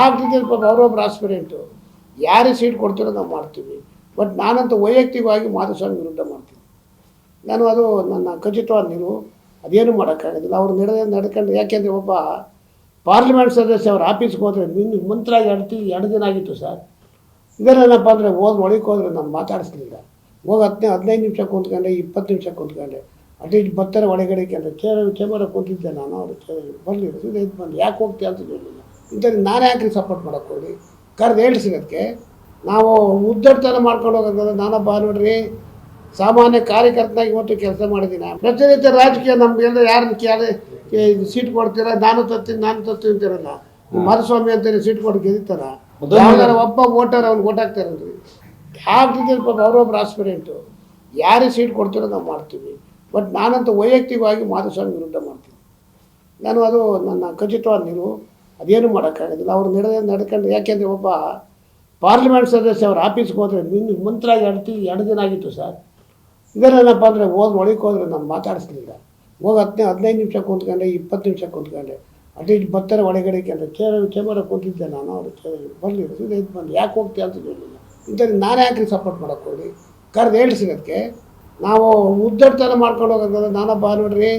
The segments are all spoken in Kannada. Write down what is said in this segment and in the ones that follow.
ಆಗ್ತಿದ್ದರೆ ಪಾಪ ಅವರೊಬ್ಬರು ಆಸ್ಪಿರೆಂಟು ಯಾರಿಗೆ ಸೀಟ್ ಕೊಡ್ತೀರೋ ನಾವು ಮಾಡ್ತೀವಿ. ಬಟ್ ನಾನಂತೂ ವೈಯಕ್ತಿಕವಾಗಿ ಮಾಧುಸ್ವಾಮಿ ವಿರುದ್ಧ ಮಾಡ್ತೀನಿ. ನಾನು ಅದು ನನ್ನ ಖಚಿತವಾದ ನೀವು ಅದೇನು ಮಾಡೋಕ್ಕಾಗೋದಿಲ್ಲ. ಅವ್ರು ನಡೆದ ನಡ್ಕೊಂಡು ಯಾಕೆಂದರೆ ಒಬ್ಬ ಪಾರ್ಲಿಮೆಂಟ್ ಸದಸ್ಯ ಅವ್ರ ಆಫೀಸ್ಗೆ ಹೋದರೆ ನಿನ್ನ ಮಂತ್ರ ಎರಡು ಎರಡು ದಿನ ಆಗಿತ್ತು ಸರ್. ಇದನ್ನೇನಪ್ಪ ಅಂದರೆ ಹೋದ ಒಳಗೆ ಹೋದರೆ ನಾನು ಮಾತಾಡಿಸ್ಲಿಲ್ಲ. ಹೋಗಿ ಹತ್ತನೇ ಹದಿನೈದು ನಿಮಿಷ ಕೂತ್ಕೊಂಡೆ, ಇಪ್ಪತ್ತು ನಿಮಿಷ ಕುಂತ್ಕೊಂಡೆ. ಅಟ್ಲೀಸ್ಟ್ ಬರ್ತಾರೆ ಒಳಗಡೆ ಅಂತ ಚೇರ್ ಚೇಮರ ಕೂತಿದ್ದೆ ನಾನು. ಅವರು ಬರಲಿ ಸೀದಾ ಇದು ಬಂದು ಯಾಕೆ ಹೋಗ್ತೀಯ ಅಂತ ಹೇಳಿಲ್ಲ ಇಂಥದ್ದು ನಾನು ಯಾಕೆ ಸಪೋರ್ಟ್ ಮಾಡೋಕ್ಕೆ ಹೋಗಿ ಕರೆದು ಹೇಳ್ಸಿರೋದಕ್ಕೆ ನಾವು ಉದ್ದಟ್ಟತನ ಮಾಡ್ಕೊಂಡು ಹೋಗೋದು ನಾನೊಬ್ಬ ನೋಡ್ರಿ ಸಾಮಾನ್ಯ ಕಾರ್ಯಕರ್ತನಾಗಿ ಇವತ್ತು ಕೆಲಸ ಮಾಡಿದ್ದೀನಿ ಪ್ರತಿನಿತ್ಯ ರಾಜಕೀಯ ನಮಗೆಲ್ಲ ಯಾರನ್ನ ಕೇಳಿ ಸೀಟ್ ಕೊಡ್ತೀರಾ? ನಾನು ತತ್ತೀನಿ ನಾನು ತತ್ತೀನಿ ಅಂತಿರಲ್ಲ. ಮಾಧುಸ್ವಾಮಿ ಅಂತೇಳಿ ಸೀಟ್ ಕೊಟ್ಟು ಗೆದಿತಾರ ಯಾವ್ದಾರ ಒಬ್ಬ ವೋಟರ್ ಅವ್ನು ಓಟ್ ಹಾಕ್ತಾರಲ್ರಿ ಆಗ್ತಿದ್ದರೆ ಪಾಪ ಅವರೊಬ್ಬರು ಆಸ್ಪಿರೆಂಟು ಯಾರಿಗೆ ಸೀಟ್ ಕೊಡ್ತೀರೋ ನಾವು ಮಾಡ್ತೀವಿ. ಬಟ್ ನಾನಂತೂ ವೈಯಕ್ತಿಕವಾಗಿ ಮಾಧುಸ್ವಾಮಿ ವಿರುದ್ಧ ಮಾಡ್ತೀನಿ. ನಾನು ಅದು ನನ್ನ ಖಚಿತವಾದ ನಿಲುವು. ಅದೇನು ಮಾಡೋಕ್ಕಾಗೋದಿಲ್ಲ ಅವ್ರು ನಡೆದ ನಡ್ಕೊಂಡು, ಯಾಕೆಂದರೆ ಒಬ್ಬ ಪಾರ್ಲಿಮೆಂಟ್ ಸದಸ್ಯ ಅವ್ರ ಆಫೀಸ್ಗೆ ಹೋದರೆ ನಿನ್ನ ಮಂತ್ರ ಎರಡು ಎರಡು ದಿನ ಆಗಿತ್ತು ಸರ್. ಇದನ್ನೇನಪ್ಪ ಅಂದರೆ ಹೋಗಿ ಒಳಗೆ ಹೋದರೆ ನಾನು ಮಾತಾಡಿಸ್ಲಿಲ್ಲ. ಹೋಗಿ ಹತ್ತನೇ, ಹದಿನೈದು ನಿಮಿಷ ಕುಂತ್ಕೊಂಡೆ, ಇಪ್ಪತ್ತು ನಿಮಿಷ ಕುಂತ್ಕೊಂಡೆ. ಅಟ್ಲೀಸ್ಟ್ ಬರ್ತಾರೆ ಒಳಗಡೆ ಅಂತ ಚೇರ್ ಚೇಮರ ಕೂತಿದ್ದೆ ನಾನು, ಅವರು ಬರಲಿ ಸೀದಾ ಇದು ಬಂದು. ಯಾಕೆ ಹೋಗ್ತೀಯ ಅಂತ ಹೇಳಿಲ್ಲ ಇಂಥದ್ದು ನಾನು ಯಾಕೆ ಸಪೋರ್ಟ್ ಮಾಡೋಕ್ಕೆ ಹೋಗಿ ಕರೆದು ಹೇಳ್ಸಿರೋದಕ್ಕೆ ನಾವು ಉದ್ದಡ್ತನ ಮಾಡ್ಕೊಂಡು ಹೋಗೋದ್ರೆ ನಾನೊಬ್ಬ ನೋಡ್ರಿ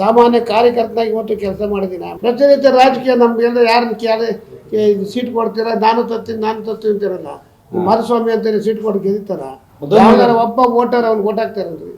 ಸಾಮಾನ್ಯ ಕಾರ್ಯಕರ್ತನಾಗಿ ಇವತ್ತು ಕೆಲಸ ಮಾಡಿದ್ದೀನಿ. ಪ್ರತಿನಿತ್ಯ ರಾಜಕೀಯ ನಮಗೆಲ್ಲ ಯಾರನ್ನ ಕೇಳ ಸೀಟ್ ಕೊಡ್ತೀರಾ? ನಾನು ತತ್ತೀನಿ ನಾನು ತತ್ತೀನಿ ಅಂತಿರಲ್ಲ. ಮಾಧುಸ್ವಾಮಿ ಅಂತೇಳಿ ಸೀಟ್ ಕೊಟ್ಟು ಗೆದಿತಾರ ಒಬ್ಬ ವೋಟರ್ ಅವ್ನು ಓಟ್ ಹಾಕ್ತಾರಲ್ರಿ